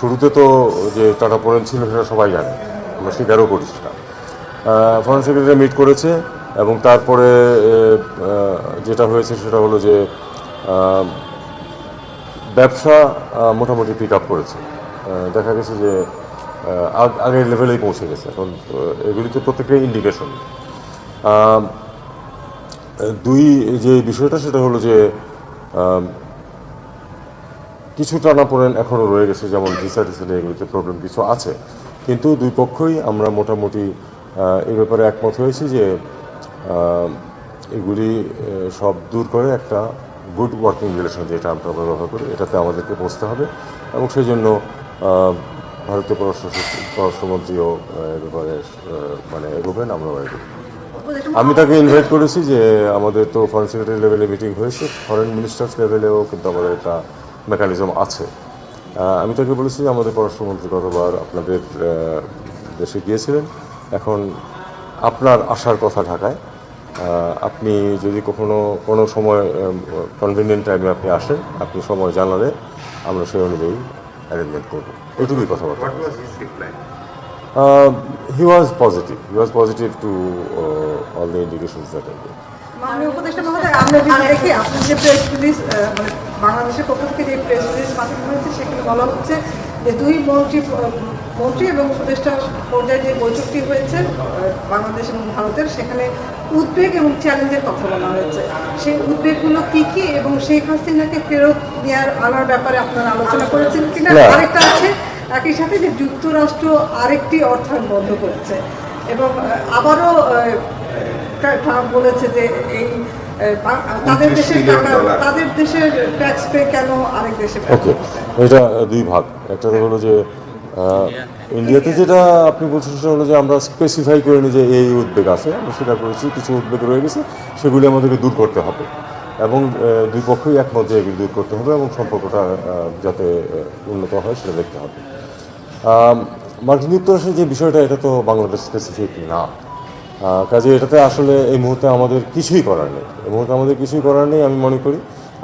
শুরুতে তো যে টাটা পোড়েন ছিল সেটা সবাই জানে, আমরা স্বীকারও করি সেটা। ফরেন সেক্রেটারি মিট করেছে এবং তারপরে যেটা হয়েছে সেটা হলো যে ব্যবসা মোটামুটি পিক আপ করেছে। দেখা গেছে যে আগ- আগের লেভেলেই পৌঁছে গেছে। এখন এগুলি তো প্রত্যেকটা ইন্ডিকেশন দুই যে বিষয়টা সেটা হলো যে কিছু টানাপোড়েন এখনও রয়ে গেছে, যেমন ভিসা টিসা এগুলিতে প্রবলেম কিছু আছে। কিন্তু দুই পক্ষই আমরা মোটামুটি এ ব্যাপারে একমত হয়েছি যে এগুলি সব দূর করে একটা গুড ওয়ার্কিং রিলেশন যেটা আমরা ব্যবহার করি, এটাতে আমাদেরকে পৌঁছতে হবে। এবং সেই জন্য ভারতীয় পররাষ্ট্র পররাষ্ট্রমন্ত্রীও এ ব্যাপারে মানে এগোবেন, আমরাও আমি তাকে ইনভাইট করেছি যে, আমাদের তো ফরেন সেক্রেটারি লেভেলে মিটিং হয়েছে ফরেন মিনিস্টার্স লেভেলেও কিন্তু আমাদের একটা মেকানিজম আছে। আমি তাকে বলেছি যে আমাদের পররাষ্ট্রমন্ত্রী গতবার আপনাদের দেশে গিয়েছিলেন। এখন আপনার আসার কথা ঢাকায়। আপনি যদি কখনো কোনো সময় কনভিনিয়েন্ট টাইমে আপনি আসেন আপনি সময় জানালে আমরা সেই অনুযায়ী অ্যারেঞ্জমেন্ট করব। এটুকুই কথাবার্তা। Was positive. To uh, all the indications that I gave. মাননীয় উপদেষ্টা মহোদয় আমরা দেখি আপনি যে প্রেস রিলিজ মানে বাংলাদেশের পক্ষ থেকে যে প্রেস রিলিজ পাঠানো হয়েছে সেখানে বলা হচ্ছে যে দুই মন্ত্রী মন্ত্রী এবং উপদেষ্টা পর্যায়ে যে বৈঠকটি হয়েছে বাংলাদেশ এবং ভারতের সেখানে উদ্বেগ এবং চ্যালেঞ্জের কথা বলা হয়েছে। সেই উদ্বেগগুলো কি কি এবং শেখ হাসিনাকে ফেরত নেওয়ার আনার ব্যাপারে আপনারা আলোচনা করেছেন কিনা। আরেকটা আছে একই সাথে যে যুক্তরাষ্ট্র আরেকটি অর্থায়ন বন্ধ করেছে। এবং আবারও ট্রাম্প বলেছে যে এই তাদের দেশের টাকা তাদের দেশের ট্যাক্স পে কেন আরেক দেশে ওকে এটা দুই ভাগ। একটা হলো যে ইন্ডিয়াতে যেটা আপনি বলছেন সেটা হলো যে আমরা স্পেসিফাই করে নিই যে এই উদ্বেগ আছে আমরা সেটা করেছি কিছু উদ্বেগ রয়ে গেছে সেগুলি আমাদেরকে দূর করতে হবে। এবং দুই পক্ষই একমত যে এগুলি দূর করতে হবে এবং সম্পর্কটা যাতে উন্নত হয় সেটা দেখতে হবে। মার্কিন যুক্তরাষ্ট্রের যে বিষয়টা এটা তো বাংলাদেশ স্পেসিফিক না। কাজে এটাতে আসলে এই মুহূর্তে আমাদের কিছুই করার নেই। এই মুহূর্তে আমাদের কিছুই করার নেই আমি মনে করি।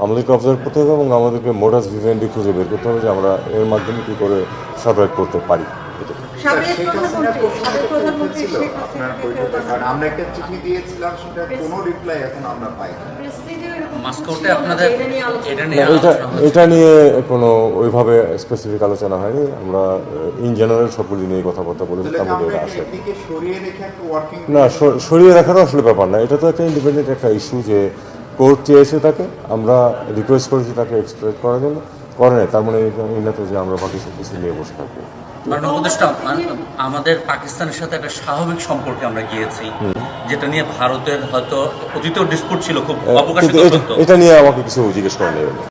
আমাদেরকে অবজার্ভ করতে হবে এবং আমাদেরকে মোডাস ভিভেন্ডি খুঁজে বের করতে হবে যে আমরা এর মাধ্যমে কী করে সার্ভাইভ করতে পারি। আমরা একটা চিঠি দিয়েছিলাম সেটা কোনো রিপ্লাই এখন আমরা পাই মাস্কোতে আপনাদের এটা নিয়ে এটা আলোচনা এটা নিয়ে কোনো ওইভাবে স্পেসিফিক আলোচনা হয়নি। আমরা ইন জেনারেল সবগুলি নিয়ে কথাবার্তা বলেছি তাহলে তার মধ্যে আসে। না সরিয়ে রাখারও আসলে ব্যাপার না। এটা তো একটা ইন্ডিপেন্ডেন্ট একটা ইস্যু যে কোর্ট চেয়েছে তাকে। আমরা রিকোয়েস্ট করেছি তাকে এক্সপ্রেস করার জন্য। করে নাই। তার মানে এই- না তো যে আমরা বাকি সব কিছু নিয়ে বসে থাকব। আমাদের পাকিস্তানের সাথে একটা স্বাভাবিক সম্পর্কে আমরা গিয়েছি। যেটা নিয়ে ভারতের হয়তো অতীতেও ডিসপুট ছিল খুব অবকাশিত কিন্তু এটা নিয়ে আমাকে কিছু জিজ্ঞেস করেন